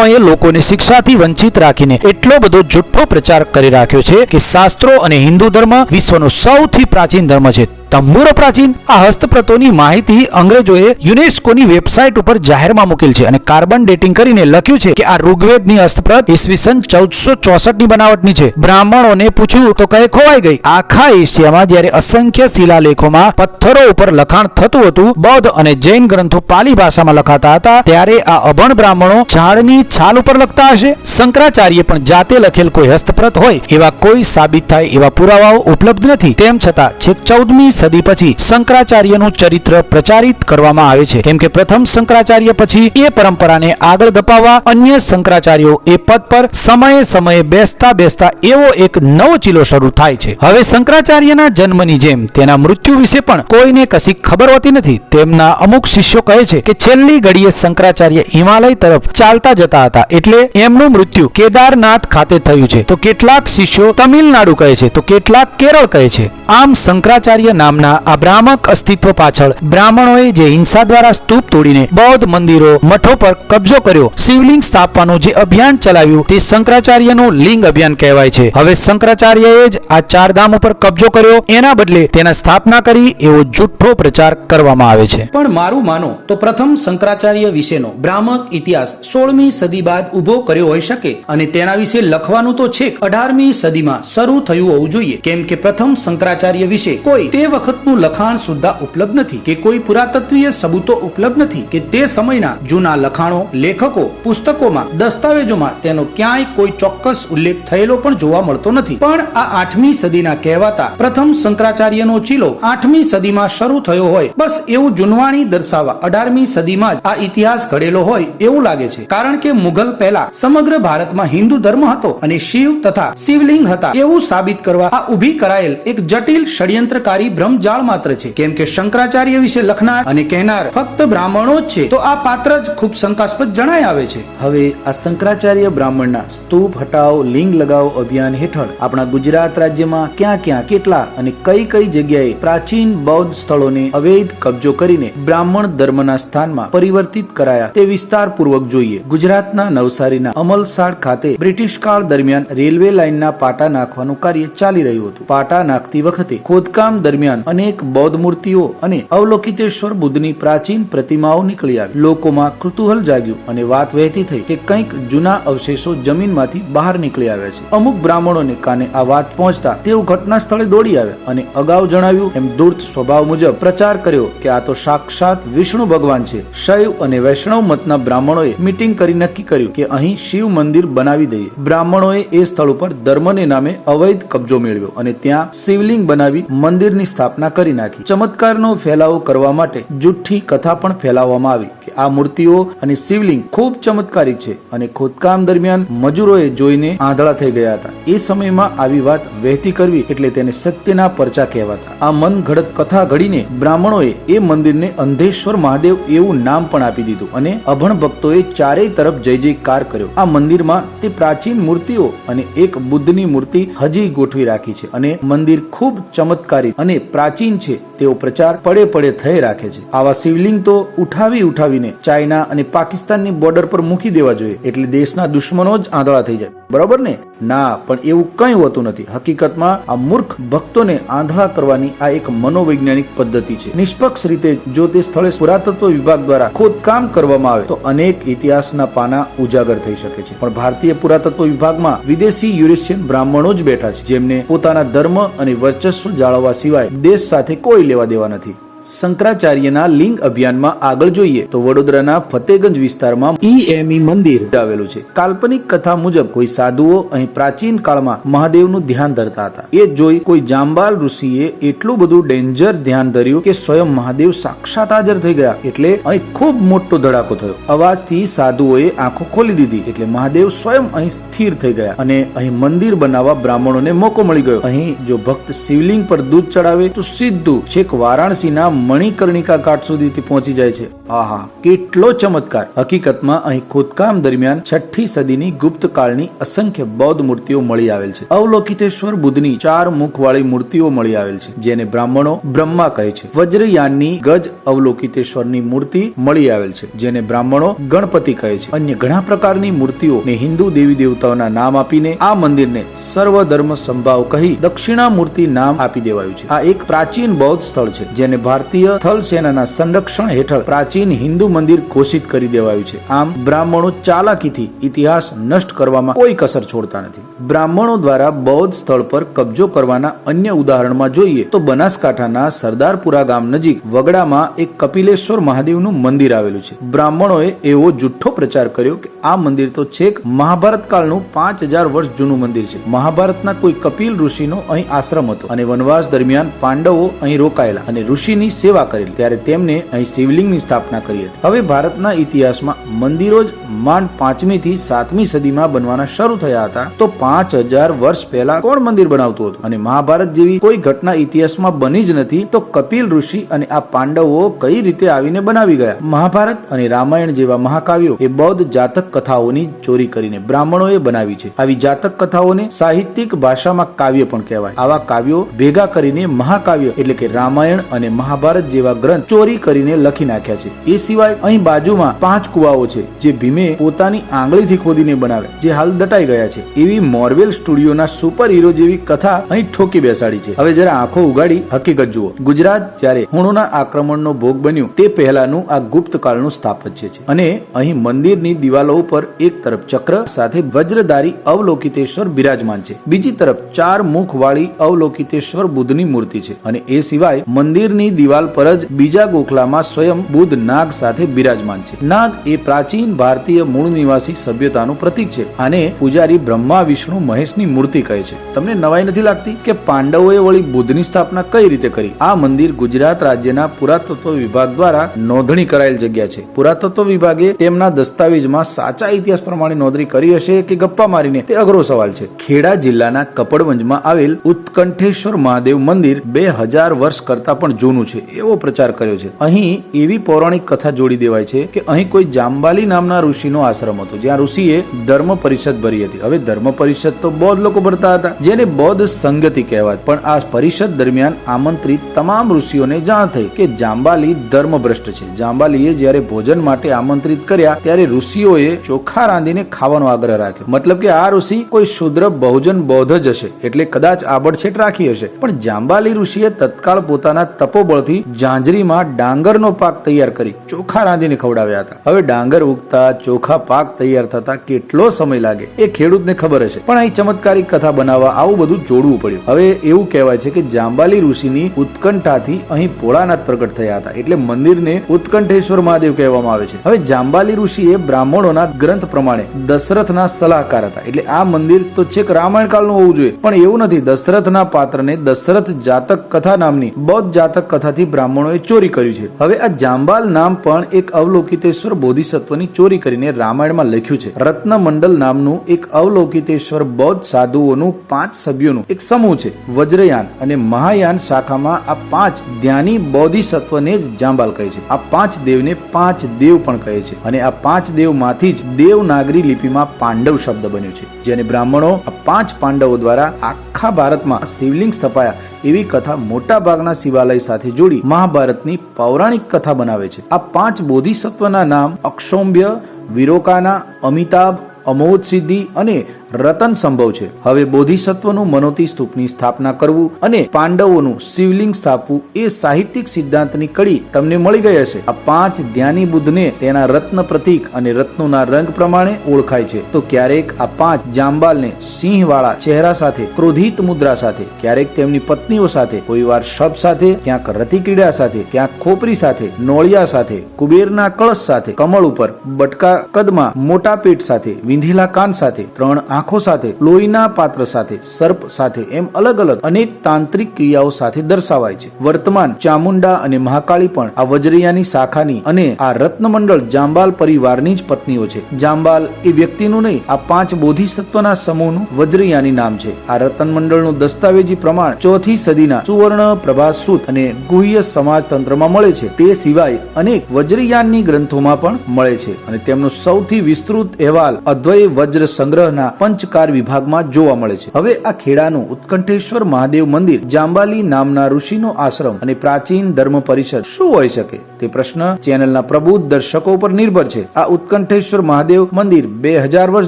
બ્રાહ્મણોએ લોકોને શિક્ષાથી વંચિત રાખીને એટલો બધો જુઠ્ઠો પ્રચાર કરી રાખ્યો છે કે શાસ્ત્રો અને હિન્દુ ધર્મ વિશ્વનો સૌથી પ્રાચીન ધર્મ છે. તંબુરો પ્રાચીન આ હસ્તપ્રતોની માહિતી અંગ્રેજોએ યુનેસ્કોની વેબસાઇટ ઉપર જાહેરમાં મૂકેલ છે અને કાર્બન ડેટિંગ કરીને લખ્યું છે કે આ ઋગ્વેદની હસ્તપ્રત ઈસવીસન ચૌદસો ચોસઠની બનાવટની છે. બ્રાહ્મણોને પૂછ્યું તો કહે, ખોવાઈ ગઈ. આખા એશિયામાં જ્યારે અસંખ્ય શિલાલેખોમાં પથ્થરો ઉપર લખાણ થતું હતું, બૌદ્ધ અને જૈન ગ્રંથો પાલી ભાષામાં લખાતા હતા, ત્યારે આ અભણ બ્રાહ્મણો ઝાડની છાલ ઉપર લખતા હશે. શંકરાચાર્ય પણ જાતે લખેલ કોઈ હસ્તપ્રત હોય, એવા કોઈ સાબિત થાય એવા પુરાવાઓ ઉપલબ્ધ નથી. તેમ છતાં છેક ચૌદમી સદી પછી શંકરાચાર્યનું ચરિત્ર પ્રચારિત કરવામાં આવે છે. કેમ કે પ્રથમ શંકરાચાર્ય પછી એ પરંપરાને આગળ ધપાવવા અન્ય શંકરાચાર્યો એ પદ પર સમયે સમયે બેસતા બેસતા એવો એક નવો ચીલો શરૂ થાય છે. હવે શંકરાચાર્યના જન્મની જેમ તેના મૃત્યુ વિશે પણ કોઈને કશી ખબર હોતી નથી. તેમના અમુક શિષ્યો કહે છે કે છેલ્લી ઘડીએ શંકરાચાર્ય હિમાલય તરફ ચાલતા જતા હતા એટલે એમનું મૃત્યુ કેદારનાથ ખાતે થયું છે. તો કેટલાક શિષ્યો તમિલનાડુ કહે છે, તો કેટલાક કેરળ કહે છે. આમ શંકરાચાર્ય નામના આ ભ્રામક અસ્તિત્વ પાછળ બ્રાહ્મણોએ જે હિંસા દ્વારા સ્તૂપ તોડીને બૌદ્ધ મંદિરો, મઠો પર કબજો કર્યો, શિવલિંગ સ્થાપવાનું જે અભિયાન ચલાવ્યું તે શંકરાચાર્યનું લિંગ અભિયાન કહેવાય છે. હવે શંકરાચાર્યએ જ આ ચાર ધામ ઉપર કબજો કર્યો, એના બદલે તેના સ્થાપના કરી એવો જુઠ્ઠો પ્રચાર કરવામાં આવે છે. પણ મારું માનો તો પ્રથમ શંકરાચાર્ય વિશેનો ભ્રામક ઇતિહાસ સોળમી સદી બાદ ઊભો કર્યો હોઈ શકે અને તેના વિશે લખવાનું તો છેક અઢારમી સદીમાં શરૂ થયું હોવું જોઈએ. કેમ કે પ્રથમ શંકરાચાર્ય વિશે કોઈ તે વખતનું લખાણ સુદ્ધા ઉપલબ્ધ નથી, કે કોઈ પુરાતત્વીય સબૂતો ઉપલબ્ધ નથી, કે તે સમયના જૂના લખાણો, લેખકો, પુસ્તકોમાં, દસ્તાવેજોમાં તેનો ક્યાંય કોઈ ચોક્કસ ઉલ્લેખ થયેલો પણ જોવા મળતો નથી. પણ આ આઠમી સદીના કહેવાતા પ્રથમ શંકરાચાર્યનો ચીલો આઠમી સદીમાં શરૂ થયો હોય. બસ એવું જુનવાણી દર્શાવવા અઢારમી સદીમાં જ આ ઇતિહાસ ઘડેલો હોય એવું લાગે છે. કારણ કે મુઘલ પહેલા સમગ્ર ભારતમાં હિન્દુ ધર્મ હતો અને શિવ તથા શિવલિંગ હતા. એવું સાબિત કરવા આ ઊભી કરાયેલ એક જટિલ ષડયંત્રકારી બ્રહ્મજાળ માત્ર છે. કેમ કે શંકરાચાર્ય વિશે લખનાર અને કહેનાર ફક્ત બ્રાહ્મણો જ છે, તો આ પાત્ર જ ખૂબ શંકાસ્પદ જણાય આવે છે. હવે આ શંકરાચાર્ય બ્રાહ્મણના સ્તૂપ, હટાવ, લિંગ લગાવ અભિયાન હેઠળ આપણા ગુજરાત રાજ્યમાં ક્યાં ક્યાં કેટલા અને કઈ કઈ જગ્યાએ પ્રાચીન બૌદ્ધ સ્થળોને અવૈધ કબજો કરીને બ્રાહ્મણ ધર્મના સ્થાનમાં પરિવર્તિત કરાયા તે વિસ્તારપૂર્વક જોઈએ. ગુજરાતના નવસારીના અમલસાડ ખાતે બ્રિટિશ કાળ દરમિયાન રેલવે લાઇનના પાટા નાખવાનું કાર્ય ચાલી રહ્યું હતું. પાટા નાખતી વખતે ખોદકામ દરમિયાન અનેક બૌદ્ધ મૂર્તિઓ અને અવલોકિતેશ્વર બુદ્ધની પ્રાચીન પ્રતિમાઓ નીકળી આવી. લોકોમાં કુતૂહલ જાગ્યું અને વાત વહેતી થઈ કે કંઈક જૂના અવશેષો જમીનમાંથી બહાર નીકળી આવ્યા છે. અમુક બ્રાહ્મણોને કાને આ વાત પહોંચતા તેઓ ઘટના સ્થળે દોડી આવ્યા અને અગાઉ જણાવ્યું એમ દૂર્ત સ્વભાવ મુજબ પ્રચાર કર્યો કે આ તો સાક્ષાત વિષ્ણુ ભગવાન છે. શૈવ અને વૈષ્ણવ મતના બ્રાહ્મણોએ મીટિંગ કરી નક્કી કર્યું કે અહીં શિવ મંદિર બનાવી દઈએ. બ્રાહ્મણોએ એ સ્થળ ઉપર ધર્મને નામે અવૈધ કબજો મેળવ્યો અને ત્યાં શિવલિંગ બનાવી મંદિરની સ્થાપના કરી નાખી. ચમત્કારનો ફેલાવો કરવા માટે જુઠ્ઠી કથા પણ ફેલાવવામાં આવી કે આ મૂર્તિઓ અને શિવલિંગ ખૂબ ચમત્કારિક છે અને ખોદકામ દરમિયાન મજૂરોએ જોઈને આંધળા થઈ ગયા હતા. એ સમયમાં આવી વાત વહેતી કરવી એટલે તેને સત્યના પરચા કહેવાતા. આ મન ઘડત કથા ઘડીને બ્રાહ્મણોએ એ મંદિરને અંધેશ્વર મહાદેવ એવું નામ પણ આપી દીધું અને અભણ ભક્તોએ ચારેય તરફ જય જયકાર કર્યો. આ મંદિરમાં તે પ્રાચીન મૂર્તિઓ અને એક બુદ્ધની મૂર્તિ હજી ગોઠવી રાખી છે અને મંદિર ખૂબ ચમત્કારી અને પ્રાચીન છે. તેવો પ્રચાર પડે પડે થઈ રાખે છે. આવા શિવલિંગ તો ઉઠાવી ઉઠાવીને ચાઇના અને પાકિસ્તાનની બોર્ડર પર મૂકી દેવા જોઈએ. એટલે દેશના દુશ્મનો જ આંધળા થઈ જાય. બરોબર ને? ના, પણ એવું કંઈ હોતું નથી. હકીકતમાં આ મૂર્ખ ભક્તોને આંધળા કરવાની આ એક મનોવૈજ્ઞાનિક પદ્ધતિ છે. નિષ્પક્ષ રીતે જો તે સ્થળે પુરાતત્વ વિભાગ દ્વારા ખોદકામ કરવામાં આવે, તો અનેક ઇતિહાસના પાના ઉજાગર થઈ શકે છે. પણ ભારતીય પુરાતત્વ વિભાગમાં વિદેશી યુરેશિયન બ્રાહ્મણો જ બેઠા છે, જેમને પોતાના ધર્મ અને વર્ચસ્વ જાળવવા સિવાય દેશ સાથે કોઈ લેવા દેવા નથી. શંકરાચાર્યના લિંગ અભિયાનમાં આગળ જોઈએ તો વડોદરાના ફતેગંજ વિસ્તારમાં ઈએમઈ મંદિર આવેલું છે. કાલ્પનિક કથા મુજબ કોઈ સાધુઓ અહીં પ્રાચીન કાળમાં મહાદેવનું ધ્યાન ધરતા હતા. એ જોઈ કોઈ જાંબાલ ઋષિએ એટલું બધું ડેન્જર ધ્યાન ધર્યું કે સ્વયં મહાદેવ સાક્ષાત હાજર થઈ ગયા. એટલે અહીં ખૂબ મોટો ધડાકો થયો. અવાજથી સાધુઓએ આંખો ખોલી દીધી. એટલે મહાદેવ સ્વયં અહીં સ્થિર થઈ ગયા અને અહીં મંદિર બનાવવા બ્રાહ્મણોને મોકો મળી ગયો. અહીં જો ભક્ત શિવલિંગ પર દૂધ ચડાવે તો સીધું છેક વારાણસીના મણિકર્ણિકા ઘાટ સુધી પહોંચી જાય છે. આહા, કેટલો ચમત્કાર. હકીકતમાં અહીં ખોદકામ દરમિયાન છઠ્ઠી સદીની ગુપ્ત કાળની અસંખ્ય બૌદ્ધ મૂર્તિઓ મળી આવેલ છે. અવલોકિતેશ્વર બુદ્ધની ચાર મુખવાળી મૂર્તિઓ મળી આવેલ છે, જેને બ્રાહ્મણો બ્રહ્મા કહે છે. વજ્રયાનની ગજ અવલોકિતેશ્વરની મૂર્તિ મળી આવેલ છે, જેને બ્રાહ્મણો ગણપતિ કહે છે. અન્ય ઘણા પ્રકારની મૂર્તિઓ ને હિન્દુ દેવી દેવતાઓના નામ આપીને આ મંદિરને સર્વ ધર્મ સંભાવ કહી દક્ષિણા મૂર્તિ નામ આપી દેવાયું છે. આ એક પ્રાચીન બૌદ્ધ સ્થળ છે, જેને ભારતીય થલ સેનાના સંરક્ષણ હેઠળ પ્રાચીન હિન્દુ મંદિર ઘોષિત કરી દેવાયું છે. આમ, બ્રાહ્મણો ચાલાકીથી ઇતિહાસ નષ્ટ કરવામાં કોઈ કસર છોડતા નથી. બ્રાહ્મણો દ્વારા બૌદ્ધ સ્થળ પર કબજો કરવાના અન્ય ઉદાહરણમાં જોઈએ તો બનાસકાંઠાના સરદારપુરા ગામ નજીક વગડામાં એક કપિલેશ્વર મહાદેવનું મંદિર આવેલું છે. બ્રાહ્મણોએ એવો જુઠ્ઠો પ્રચાર કર્યો કે આ મંદિર તો છેક મહાભારત કાળનું પાંચ હજાર વર્ષ જૂનું મંદિર છે. મહાભારતના કોઈ કપિલ ઋષિનો અહીં આશ્રમ હતો અને વનવાસ દરમિયાન પાંડવો અહીં રોકાયેલા અને ઋષિની સેવા કરેલી, ત્યારે તેમને અહીં શિવલિંગની સ્થાપના કરી હતી. હવે ભારતના ઇતિહાસમાં મંદિરો જ માંડ પાંચમી થી સાતમી સદીમાં બનવાના શરૂ થયા હતા. તો પાંચ હજાર વર્ષ પહેલા કોણ મંદિર બનાવતું હતું? અને મહાભારત જેવી કોઈ ઘટના ઇતિહાસમાં બની જ નથી, તો કપિલ ઋષિ અને આ પાંડવો કઈ રીતે આવીને બનાવી ગયા? મહાભારત અને રામાયણ જેવા મહાકાવ્યો એ બૌદ્ધ જાતક કથાઓની ચોરી કરીને બ્રાહ્મણોએ બનાવી છે. આવી જાતક કથાઓને સાહિત્યિક ભાષામાં કાવ્ય પણ કહેવાય. આવા કાવ્યો ભેગા કરીને મહાકાવ્ય એટલે કે રામાયણ અને મહાભારત જેવા ગ્રંથ ચોરી કરીને લખી નાખ્યા છે. એ સિવાય અહીં બાજુમાં પાંચ કુવાઓ છે, જે ભીમે પોતાની આંગળીથી ખોદીને બનાવે જે હાલ દટાઈ ગયા છે. એવી મોરવેલ સ્ટુડિયોના સુપર હીરો જેવી કથા અહીં ઠોકી બેસાડી છે. હવે જરા આંખો ઉગાડી હકીકત જુઓ. ગુજરાત જ્યારે હુણોના આક્રમણનો ભોગ બન્યું, તે પહેલાનું આ ગુપ્ત કાળનું સ્થાપત્ય છે. અને અહીં મંદિરની દિવાલો ઉપર એક તરફ ચક્ર, સાથે વજ્રધારી અવલોકિતેશ્વર બિરાજમાન છે. બીજી તરફ ચાર મુખ વાળી અવલોકિતેશ્વર બુદ્ધની મૂર્તિ છે. અને એ સિવાય મંદિરની દિવાલ પર જ બીજા ગોખલામાં સ્વયં બુદ્ધ નાગ સાથે બિરાજમાન છે. નાગ એ પ્રાચીન ભારતીય મૂળ નિવાસી સભ્યતાનું પ્રતીક છે આને પૂજારી બ્રહ્મા, વિષ્ણુ, મહેશની મૂર્તિ કહે છે. તમને નવાઈ નથી લાગતી કે પાંડવોએ વળી બુદ્ધની સ્થાપના કઈ રીતે કરી? આ મંદિર ગુજરાત રાજ્યના પુરાતત્વ વિભાગ દ્વારા નોંધણી કરાયેલ જગ્યા છે. પુરાતત્વ વિભાગે તેમના દસ્તાવેજમાં સાચા ઇતિહાસ પ્રમાણે નોંધણી કરી હશે કે ગપ્પા મારીને? તે અઘરો સવાલ છે. ખેડા જિલ્લાના કપડવંજમાં આવેલ ઉત્કંઠેશ્વર મહાદેવ મંદિર બે હજાર વર્ષ કરતા પણ જૂનું છે. એવો પ્રચાર કર્યો છે. અહીં એવી પૌરાણિક કથા જોડી દેવાય છે કે અહીં કોઈ જાંબાલી નામના ઋષિનો આશ્રમ હતો, જ્યાં ઋષિએ ધર્મ પરિષદ ભરી હતી. હવે ધર્મ પરિષદ તો બૌદ્ધ લોકો ભરતા હતા. જેને બૌદ્ધ સંગતિ કહેવાય. પણ આ પરિષદ દરમિયાન આમંત્રિત તમામ ઋષિઓને જાણ થઈ કે જાંબાલી ધર્મભ્રષ્ટ છે. જાંબાલીએ જ્યારે ભોજન માટે આમંત્રિત કર્યા, ત્યારે ઋષિઓએ ચોખા રાંધીને ખાવાનો આગ્રહ રાખ્યો. મતલબ કે આ ઋષિ કોઈ શુદ્ર બહુજન બૌદ્ધ જ હશે. એટલે કદાચ આબડછેટ રાખી હશે. પણ જાંબાલી ઋષિએ તત્કાળ પોતાના તપોબળથી બ્રાહ્મણોથી જાંજરીમાં ડાંગરનો પાક તૈયાર કરી ચોખા રાંધીને ખવડાવ્યા હતા. હવે ડાંગર ઉગતા ચોખા પાક તૈયાર થતા કેટલો સમય લાગે એ ખેડૂતને ખબર હશે. પણ અહીં ચમત્કારી કથા બનાવવા આવું બધું જોડવું પડ્યું. હવે એવું કહેવાય છે કે જાંબાલી ઋષિની ઉત્કંઠાથી અહીં ભોળાનાથ પ્રગટ થયા હતા. એટલે મંદિરને ઉત્કંઠેશ્વર મહાદેવ કહેવામાં આવે છે. હવે જાંબાલી ઋષિએ બ્રાહ્મણોના ગ્રંથ પ્રમાણે દશરથના સલાહકાર હતા. એટલે આ મંદિર તો છેક રામાયણ કાળનું હોવું જોઈએ. પણ એવું નથી. દશરથના પાત્રને દશરથ જાતક કથા નામની બૌદ્ધ જાતક કથાથી બ્રાહ્મણોએ ચોરી કર્યું છે. હવે આ જાંબાલ નામ પણ એક અવલોકિતેશ્વર બોધિસત્વની ચોરી કરીને રામાયણમાં લખ્યું છે. રત્નમંડલ નામનું એક અવલોકિતેશ્વર બૌદ્ધ સાધુઓનું પાંચ સભ્યોનું એક સમૂહ છે. વજ્રયાન અને મહાયાન શાખામાં આ પાંચ ધ્યાની બોધિસત્વને જ જાંબાલ કહે છે. આ પાંચ દેવને પાંચ દેવ પણ કહે છે અને આ પાંચ દેવમાંથી જ દેવનાગરી લિપિમાં પાંડવ શબ્દ બન્યો છે. જેને બ્રાહ્મણો આ પાંચ પાંડવો દ્વારા આખા ભારતમાં શિવલિંગ સ્થપાયા એવી કથા મોટા ભાગના શિવાલય સાથે જોડી મહાભારતની પૌરાણિક કથા બનાવે છે. આ પાંચ બોધિસત્વના નામ અક્ષોમ્ય, વિરોકાના, અમિતાભ, અમોદ સિદ્ધિ અને રતન સંભવ છે. હવે બોધિસત્વનું મનોતી સ્તૂપની સ્થાપના કરવું અને પાંડવોનું શિવલિંગ સ્થાપવું એ સાહિત્યિક સિદ્ધાંતની કડી તમને મળી ગઈ હશે. આ પાંચ ધ્યાની બુદ્ધને તેના રત્ન પ્રતીક અને રત્નોના રંગ પ્રમાણે ઓળખાય છે. તો ક્યારેક આ પાંચ જાંબાલને સિંહવાળા ચહેરા સાથે, ક્રોધિત મુદ્રા સાથે, ક્યારેક તેમની પત્નીઓ સાથે, કોઈવાર શબ સાથે, ક્યાંક રતિક્રીડા સાથે, ક્યાંક ખોપરી સાથે, નોળિયા સાથે, કુબેરના કળશ સાથે, કમળ ઉપર, બટકા કદમાં, મોટા પેટ સાથે, વિંધેલા કાન સાથે, ત્રણ આંખો સાથે, લોહીના પાત્ર સાથે, સર્પ સાથે એમ અલગ અલગ અનેક તાંત્રિક ક્રિયાઓ સાથે દર્શાવાય છે. વર્તમાન ચામુંડા અને મહાકાળી પણ આ વજ્રયાની શાખાની અને આ રત્નમંડળ જાંબાલ પરિવારની જ પત્નીઓ છે. જાંબાલ એ વ્યક્તિનું નહીં, આ પાંચ બોધિસત્વના સમૂહનું વજ્રયાની નામ છે. આ રત્નમંડળનું દસ્તાવેજી પ્રમાણ ચોથી સદીના સુવર્ણ, પ્રભાસૂત અને ગુહ્ય સમાજ તંત્રમાં મળે છે. તે સિવાય અનેક વજ્રયાનની ગ્રંથોમાં પણ મળે છે અને તેમનો સૌથી વિસ્તૃત અહેવાલ અદ્વૈય વજ્ર સંગ્રહના પંચકાર વિભાગમાં જોવા મળે છે. હવે આ ખેડાનું ઉત્કંઠેશ્વર મહાદેવ મંદિર જાંબાલી નામના ઋષિનો આશ્રમ અને પ્રાચીન ધર્મ પરિષદ શું હોઈ શકે? તે પ્રશ્ન ચેનલના પ્રબુદ્ધ દર્શકો ઉપર નિર્ભર છે. આ ઉત્કંઠેશ્વર મહાદેવ મંદિર બે હજાર વર્ષ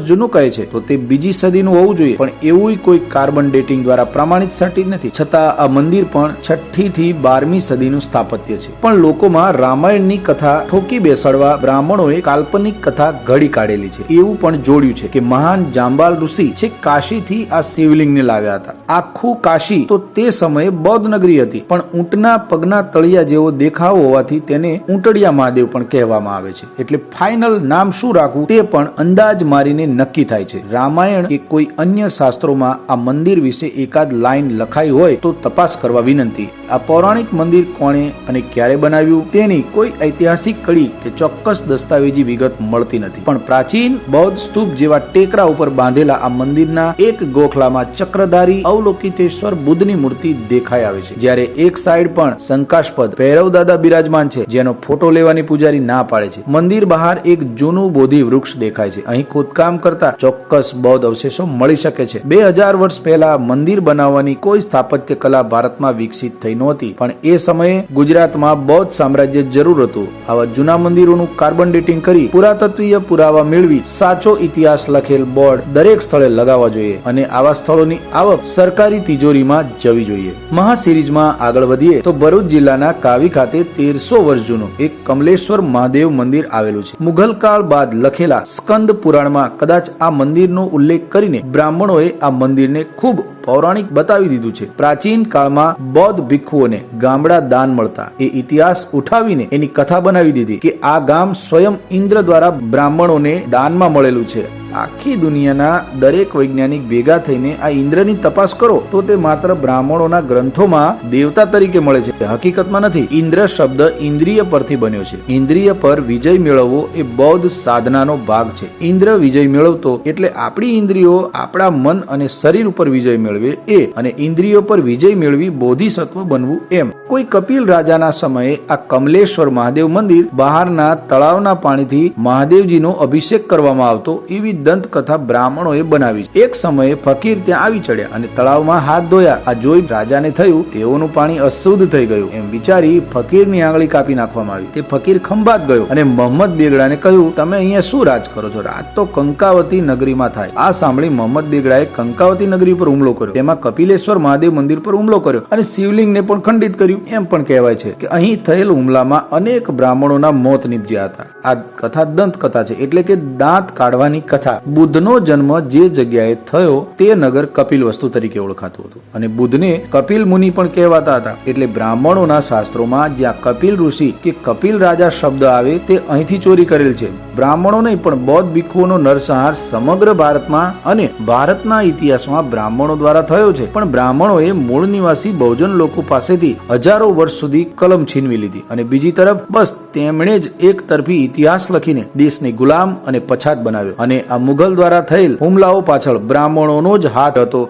જૂનું કહે છે. તો તે બીજી સદીનું હોવું જોઈએ. પણ એવું કોઈ કાર્બન ડેટિંગ દ્વારા પ્રમાણિત સર્ટી નથી. છતાં આ મંદિર પણ છઠ્ઠી થી બારમી સદીનું સ્થાપત્ય છે. પણ લોકોમાં રામાયણની કથા ઠોકી બેસાડવા બ્રાહ્મણોએ કાલ્પનિક કથા ઘડી કાઢેલી છે. એવું પણ જોડ્યું છે કે મહાન જાંબાલ ઋષિ છે કાશીથી આ શિવલિંગને લાવ્યા હતા. આખું કાશી તો તે સમયે બૌદ્ધ નગરી હતી. પણ ઊંટના પગના તળિયા જેવો દેખાવ હોવાથી તેને ઊંટડિયા મહાદેવ પણ કહેવામાં આવે છે. એટલે ફાઇનલ નામ શું રાખવું તે પણ અંદાજ મારીને નક્કી થાય છે. રામાયણ કે કોઈ અન્ય શાસ્ત્રોમાં આ મંદિર વિશે એકાદ લાઈન લખાઈ હોય તો તપાસ કરવા વિનંતી. આ પૌરાણિક મંદિર કોણે અને ક્યારે બનાવ્યું તેની કોઈ ઐતિહાસિક કડી કે ચોક્કસ દસ્તાવેજી વિગત મળતી નથી. પણ પ્રાચીન બૌદ્ધ સ્તૂપ જેવા ટેકરા ઉપર બાંધેલા આ મંદિરના એક ગોખલામાં ચક્રધારી અવલોકિતેશ્વર બુદ્ધની મૂર્તિ દેખાઈ આવે છે. જ્યારે એક સાઈડ પણ શંકાસ્પદ. ભૈરવ દાદા બિરાજમાન છે. જેનો ફોટો લેવાની પૂજારી ના પાડે છે. મંદિર બહાર એક જૂનું બોધિ વૃક્ષ દેખાય છે. અહીં ખોદકામ કરતા ચોક્કસ બૌદ્ધ અવશેષો મળી શકે છે. બે હજાર વર્ષ પહેલા મંદિર બનાવવાની કોઈ સ્થાપત્ય કલા ભારતમાં વિકસિત થઈ નહોતી, પણ એ સમયે ગુજરાતમાં બૌદ્ધ સામ્રાજ્ય જરૂર હતું. આવા જૂના મંદિરોનું કાર્બન ડેટિંગ કરી પુરાતત્વીય પુરાવા મેળવી સાચો ઇતિહાસ લખેલ બોર્ડ દરેક સ્થળે લગાવવા જોઈએ અને આવા સ્થળોની આવક સરકારી તિજોરીમાં જવી જોઈએ. મહા સિરીઝમાં આગળ વધીએ તો ભરૂચ જિલ્લાના કાવી ખાતે તેરસો વર્ષ જૂનું એક કમલેશ્વર મહાદેવ મંદિર આવેલું છે. મુઘલ કાળ બાદ લખેલા સ્કંદ પુરાણમાં કદાચ આ મંદિરનો ઉલ્લેખ કરીને બ્રાહ્મણોએ આ મંદિરને ખૂબ પૌરાણિક બતાવી દીધું છે. પ્રાચીન કાળમાં બૌદ્ધ ભિક્ષુઓને ગામડા દાન મળતા એ ઇતિહાસ ઉઠાવીને એની કથા બનાવી દીધી કે આ ગામ સ્વયં ઇન્દ્ર દ્વારા બ્રાહ્મણોને દાનમાં મળેલું છે. આખી દુનિયાના દરેક વૈજ્ઞાનિક ભેગા થઈને આ ઇન્દ્રની તપાસ કરો તો તે માત્ર બ્રાહ્મણોના ગ્રંથોમાં દેવતા તરીકે મળે છે. હકીકતમાં નથી. ઇન્દ્ર શબ્દ ઇન્દ્રિય પરથી બન્યો છે. ઇન્દ્રિય પર વિજય મેળવવો એ બૌદ્ધ સાધનાનો ભાગ છે. ઇન્દ્ર વિજય મેળવતો એટલે આપણી ઇન્દ્રિયો આપણા મન અને શરીર ઉપર વિજય મેળવે એ અને ઇન્દ્રિયો પર વિજય મેળવી બોધિસત્વ બનવું એમ. કોઈ કપિલ રાજાના સમયે આ કમલેશ્વર મહાદેવ મંદિર બહારના તળાવના પાણીથી મહાદેવજીનો અભિષેક કરવામાં આવતો એવી દંતકથા બ્રાહ્મણોએ બનાવી એક સમયે ફકીર ત્યાં આવી ચડ્યા અને તળાવમાં હાથ ધોયા. આ જોઈ રાજાને થયું, તેઓનું પાણી અશુદ્ધ થઈ ગયું. એમ વિચારી ફકીરની આંગળી કાપી નાખવામાં આવી. તે ફકીર ખંભાત ગયો અને મોહમ્મદ બેગડાને કહ્યું, તમે અહીંયા શું રાજ કરો છો? રાજ તો કંકાવતી નગરીમાં થાય. આ સાંભળી મોહમ્મદ બેગડાએ કંકાવતી નગરી પર હુમલો કર્યો. તેમાં કપિલેશ્વર મહાદેવ મંદિર પર હુમલો કર્યો અને શિવલિંગને પણ ખંડિત કર્યું. એમ પણ કહેવાય છે કે અહીં થયેલ હુમલામાં અનેક બ્રાહ્મણોના મોત નીપજ્યા હતા. આ કથા દંત કથા છે. એટલે કે દાંત કાઢવાની કથા. બુદ્ધનો જન્મ જે જગ્યાએ થયો તે નગર કપિલ વસ્તુ તરીકે ઓળખાતું હતું. અને બુદ્ધને કપિલ મુનિ પણ કહેવાતા હતા. એટલે બ્રાહ્મણોના શાસ્ત્રોમાં જ્યાં કપિલ ઋષિ કે કપિલ રાજા શબ્દ આવે તે અહીંથી ચોરી કરેલ છે. બ્રાહ્મણો નહીં પણ બૌદ્ધ ભિક્ષુઓનો નરસંહાર સમગ્ર ભારતમાં અને ભારતના ઇતિહાસમાં બ્રાહ્મણો દ્વારા થયો છે. પણ બ્રાહ્મણોએ મૂળ નિવાસી બહુજન લોકો પાસેથી હજારો વર્ષ સુધી કલમ છીનવી લીધી. અને બીજી તરફ બસ તેમણે જ એક તરફી ઇતિહાસ લખીને દેશને ગુલામ અને પછાત બનાવ્યો. અને આ મુઘલ દ્વારા થયેલ હુમલાઓ પાછળ બ્રાહ્મણોનો જ હાથ હતો.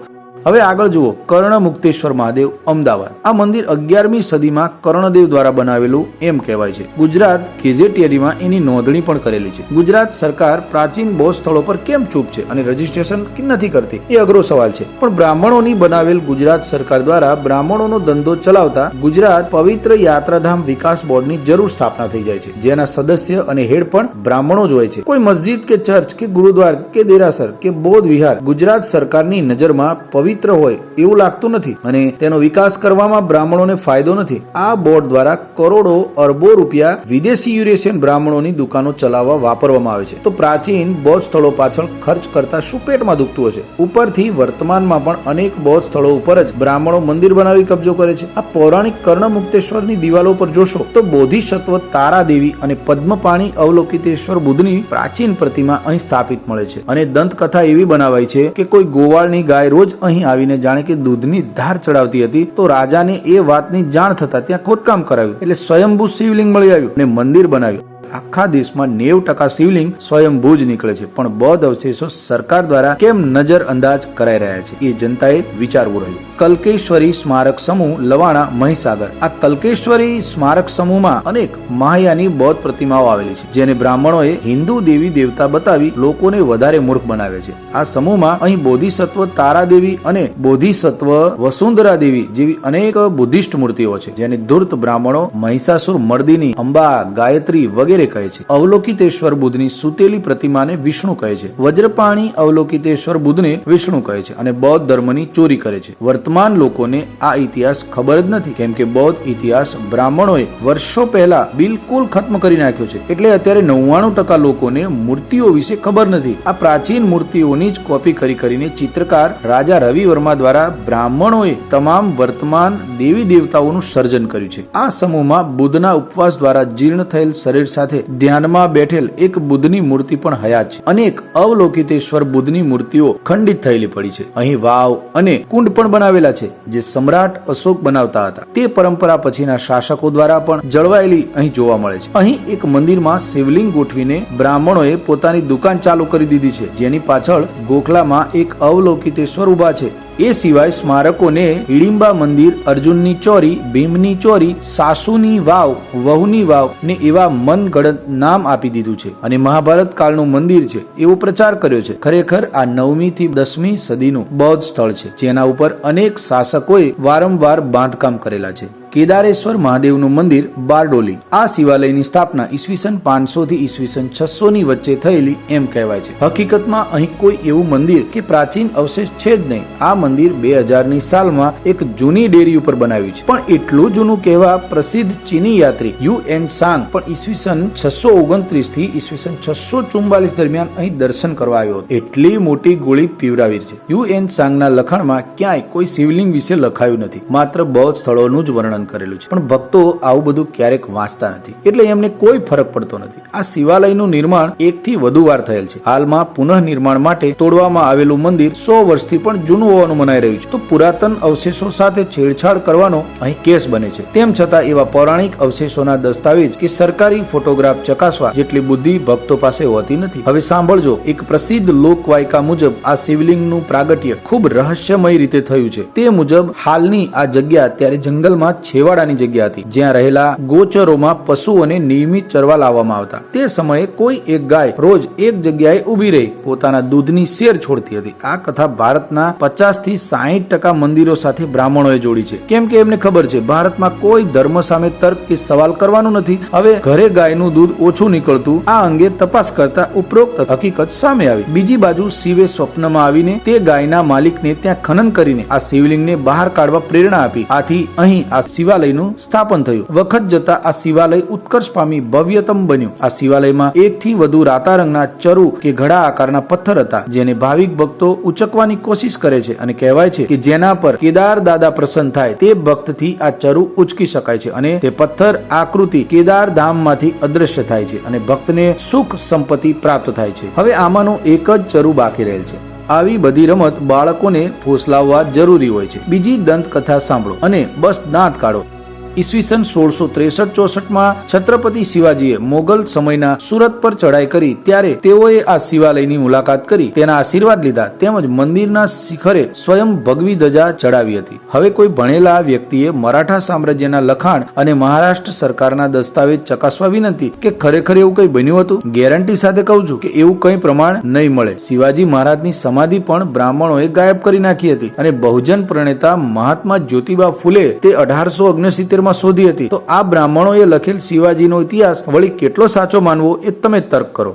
હવે આગળ જુઓ કર્ણ મુક્તેશ્વર મહાદેવ, અમદાવાદ. આ મંદિર અગિયારમી સદીમાં કર્ણદેવ દ્વારા બનાવેલું એમ કહેવાય છે. ગુજરાત ગેઝેટિયરીમાં એની નોંધણી પણ કરેલી છે. ગુજરાત સરકાર પ્રાચીન બૌદ્ધ સ્થળો પર કેમ ચૂપ છે અને રજીસ્ટ્રેશન નથી કરતી? એ અઘરો સવાલ છે. પણ બ્રાહ્મણોની બનાવેલ ગુજરાત સરકાર દ્વારા બ્રાહ્મણોનો ધંધો ચલાવતા ગુજરાત પવિત્ર યાત્રાધામ વિકાસ બોર્ડની જરૂર સ્થાપના થઈ જાય છે. જેના સદસ્ય અને હેડ પણ બ્રાહ્મણો જ હોય છે. કોઈ મસ્જિદ કે ચર્ચ કે ગુરુદ્વાર કે દેરાસર કે બૌદ્ધ વિહાર ગુજરાત સરકારની નજરમાં પવિત્ર હોય એવું લાગતું નથી અને તેનો વિકાસ કરવામાં બ્રાહ્મણોને ફાયદો નથી. આ બોર્ડ દ્વારા કરોડો અરબો રૂપિયા વિદેશી યુરેશિયન બ્રાહ્મણોની દુકાનો ચલાવવા વાપરવામાં આવે છે. તો પ્રાચીન બૌદ્ધ સ્થળો પાછળ ખર્ચ કરતા શું પેટમાં દુખતું હશે? ઉપરથી વર્તમાનમાં પણ અનેક બૌદ્ધ સ્થળો ઉપર જ બ્રાહ્મણો મંદિર બનાવી કબજો કરે છે. આ પૌરાણિક કર્ણ મુક્તેશ્વરની દિવાલો પર જોશો તો બોધિસત્વ તારા દેવી અને પદ્મપાણી અવલોકિતેશ્વર બુદ્ધની પ્રાચીન પ્રતિમા અહીં સ્થાપિત મળે છે. અને દંતકથા એવી બનાવાય છે કે કોઈ ગોવાળની ગાય રોજ અહીં આવીને જાણે કે દૂધની ધાર ચડાવતી હતી, તો રાજાને એ વાતની જાણ થતા ત્યાં ખોદકામ કરાવ્યું. એટલે સ્વયંભૂ શિવલિંગ મળી આવ્યું અને મંદિર બનાવ્યું. આખા દેશમાં નેવ ટકા શિવલિંગ સ્વયંભૂ જ નીકળે છે. પણ બૌદ્ધ અવશેષો સરકાર દ્વારા કેમ નજર અંદાજ કરાઈ રહ્યા છે? એ જનતાએ વિચારવું રહ્યું. કલ્કેશ્વરી સ્મારક સમૂહ લવાણા મહીસાગર. આ કલ્કેશ્વરી સ્મારક સમૂહમાં અનેક મહાયાની બૌદ્ધ પ્રતિમાઓ આવેલી છે, જેને બ્રાહ્મણોએ હિન્દુ દેવી દેવતા બતાવી લોકોને વધારે મૂર્ખ બનાવે છે. આ સમૂહમાં અહીં બોધિસત્વ તારા દેવી અને બોધિસત્વ વસુંધરા દેવી જેવી અનેક બુદ્ધિસ્ટ મૂર્તિઓ છે, જેને ધૂર્ત બ્રાહ્મણો મહિષાસુર, મર્દિની, અંબા, ગાયત્રી વગેરે કહે છે. અવલોકિતેશ્વર બુદ્ધની સુતેલી પ્રતિમાને વિષ્ણુ કહે છે. વજ્રપાણી અવલોકિતેશ્વર બુદ્ધને વિષ્ણુ કહે છે અને બૌદ્ધ ધર્મની ચોરી કરે છે. વર્તમાન લોકોને આ ઇતિહાસ ખબર જ નથી, કેમ કે બૌદ્ધ ઇતિહાસ બ્રાહ્મણોએ વર્ષો પહેલા બિલકુલ ખત્મ કરી નાખ્યો છે. એટલે અત્યારે નવ્વાણું ટકા લોકોને મૂર્તિઓ વિશે ખબર નથી. આ પ્રાચીન મૂર્તિઓની જ કોપી કરી કરીને ચિત્રકાર રાજા રવિ વર્મા દ્વારા બ્રાહ્મણોએ તમામ વર્તમાન દેવી દેવતાઓનું સર્જન કર્યું છે. આ સમૂહમાં બુદ્ધના ઉપવાસ દ્વારા જીર્ણ થયેલ શરીર સાથે ધ્યાનમાં બેઠેલ એક બુદ્ધની મૂર્તિ પણ હયાત છે. અનેક અવલોકિતેશ્વર બુદ્ધની મૂર્તિઓ ખંડિત થયેલી પડી છે. અહીં વાવ અને કુંડ પણ બનાવેલા છે, જે સમ્રાટ અશોક બનાવતા હતા. તે પરંપરા પછીના શાસકો દ્વારા પણ જળવાયેલી અહીં જોવા મળે છે. અહીં એક મંદિરમાં શિવલિંગ ગોઠવીને બ્રાહ્મણોએ પોતાની દુકાન ચાલુ કરી દીધી છે. જેની પાછળ ગોખલામાં એક અવલોકિતેશ્વર ઊભા છે. એ સિવાય સ્મારકોને હિડિંબા મંદિર, અર્જુનની ચોરી, ભીમની ચોરી, સાસુની વાવ, વહુની વાવ ને એવા મનગણત નામ આપી દીધું છે. અને મહાભારત કાળનું મંદિર છે એવો પ્રચાર કર્યો છે. ખરેખર આ નવમી થી દસમી સદીનું બૌદ્ધ સ્થળ છે, જેના ઉપર અનેક શાસકોએ વારંવાર બાંધકામ કરેલા છે. કેદારેશ્વર મહાદેવનું મંદિર બારડોલી. આ શિવાલયની સ્થાપના ઈસવીસન પાંચસો થી ઈસવીસન છસો ની વચ્ચે થયેલી એમ કહેવાય છે. હકીકતમાં અહીં કોઈ એવું મંદિર કે પ્રાચીન અવશેષ છે જ નહીં. આ મંદિર બે હજારની સાલમાં એક જૂની ડેરી ઉપર બનાવ્યું છે. પણ એટલું જૂનું કહેવા પ્રસિદ્ધ ચીની યાત્રી યુ એન સાંગ પણ ઈસવીસન છસો ઓગણત્રીસથી ઈસવીસન છસો ચુમ્બાલીસ દરમિયાન અહીં દર્શન કરવા આવ્યો હતો. એટલી મોટી ગોળી પીવરાવી છે. યુ એન સાંગના લખાણમાં ક્યાંય કોઈ શિવલિંગ વિશે લખાયું નથી. માત્ર બૌદ્ધ સ્થળોનું જ વર્ણન કરેલું છે. પણ ભક્તો આવું બધું ક્યારેક વાંચતા નથી. એટલે એમને કોઈ ફરક પડતો નથી. આ શિવાલયનું નિર્માણ એક થી વધુ વાર થયેલ છે. હાલમાં પુનઃ નિર્માણ માટે તોડવામાં આવેલું મંદિર સો વર્ષથી પણ જૂનું હોવાનું મનાઈ રહ્યું છે. તો પુરાતન અવશેષો સાથે છેડછાડ કરવાનો અહીં કેસ બને છે. તેમ છતાં એવા પૌરાણિક અવશેષોના દસ્તાવેજ કે સરકારી ફોટોગ્રાફ ચકાસવા જેટલી બુદ્ધિ ભક્તો પાસે હોતી નથી. હવે સાંભળજો, એક પ્રસિદ્ધ લોકવાયકા મુજબ આ શિવલિંગનું પ્રાગટ્ય ખૂબ રહસ્યમય રીતે થયું છે. તે મુજબ હાલની આ જગ્યા ત્યારે જંગલમાં છે. છેવાડાની જગ્યા હતી. જ્યાં રહેલા ગોચરોમાં પશુઓને નિયમિત ચરવા લાવવામાં આવતા. તે સમયે કોઈ એક ગાય રોજ એક જગ્યાએ ઊભી રહી. પોતાના દૂધની શેર છોડતી હતી. આ કથા ભારતના પચાસથી સાહીઠ ટકા મંદિરો સાથે બ્રાહ્મણોએ જોડી છે. કેમ કે એમને ખબર છે, ભારતમાં કોઈ ધર્મ સામે તર્ક કે સવાલ કરવાનું નથી. હવે ઘરે ગાયનું દૂધ ઓછું નીકળતું, આ અંગે તપાસ કરતા ઉપરોક્ત હકીકત સામે આવી. બીજી બાજુ શિવે સ્વપ્નમાં આવીને તે ગાયના માલિકને ત્યાં ખનન કરીને આ શિવલિંગને બહાર કાઢવા પ્રેરણા આપી. આથી અહીં આ શિવાલયનું સ્થાપન થયું. વખત જતા આ શિવાલય ઉત્કર્ષ પામી ભવ્યતમ બન્યું. આ શિવાલયમાં એક થી વધુ રાતા રંગના ચરુ કે ઘડા આકારના પથ્થર હતા, જેને ભાવિક ભક્તો ઉચકવાની કોશિશ કરે છે અને કહેવાય છે કે જેના પર કેદાર દાદા પ્રસન્ન થાય, તે ભક્તથી આ ચરુ ઉચકી શકાય છે અને તે પથ્થર આકૃતિ કેદાર ધામમાંથી અદ્રશ્ય થાય છે અને ભક્તને સુખ સંપત્તિ પ્રાપ્ત થાય છે. હવે આમાંનું એક જ ચરુ બાકી રહેલ છે. આવી બધી રમત બાળકોને ફોસલાવવા જરૂરી હોય છે. બીજી દંતકથા સાંભળો અને બસ દાંત કાઢો. ઈસવીસન સોળસો ત્રેસઠ ચોસઠમાં છત્રપતિ શિવાજીએ મોગલ સમયના સુરત પર ચડાઈ કરી ત્યારે તેઓએ આ શિવાલયની મુલાકાત કરી, તેના આશીર્વાદ લીધા તેમજ મંદિરના શિખરે સ્વયં ભગવી ધજા ચડાવી હતી. હવે કોઈ ભણેલા વ્યક્તિએ મરાઠા સામ્રાજ્યના લખાણ અને મહારાષ્ટ્ર સરકારના દસ્તાવેજ ચકાસવા વિનંતી કે ખરેખર એવું કંઈ બન્યું હતું? ગેરંટી સાથે કહું છું કે એવું કંઈ પ્રમાણ નહીં મળે. શિવાજી મહારાજની સમાધિ પણ બ્રાહ્મણોએ ગાયબ કરી નાખી હતી અને બહુજન પ્રણેતા મહાત્મા જ્યોતિબા ફૂલે તે અઢારસો ઓગણસિત્તેર માં શોધી હતી. તો આ બ્રાહ્મણોએ લખેલ શિવાજીનો ઇતિહાસ વળી કેટલો સાચો માનવો એ તમે તર્ક કરો.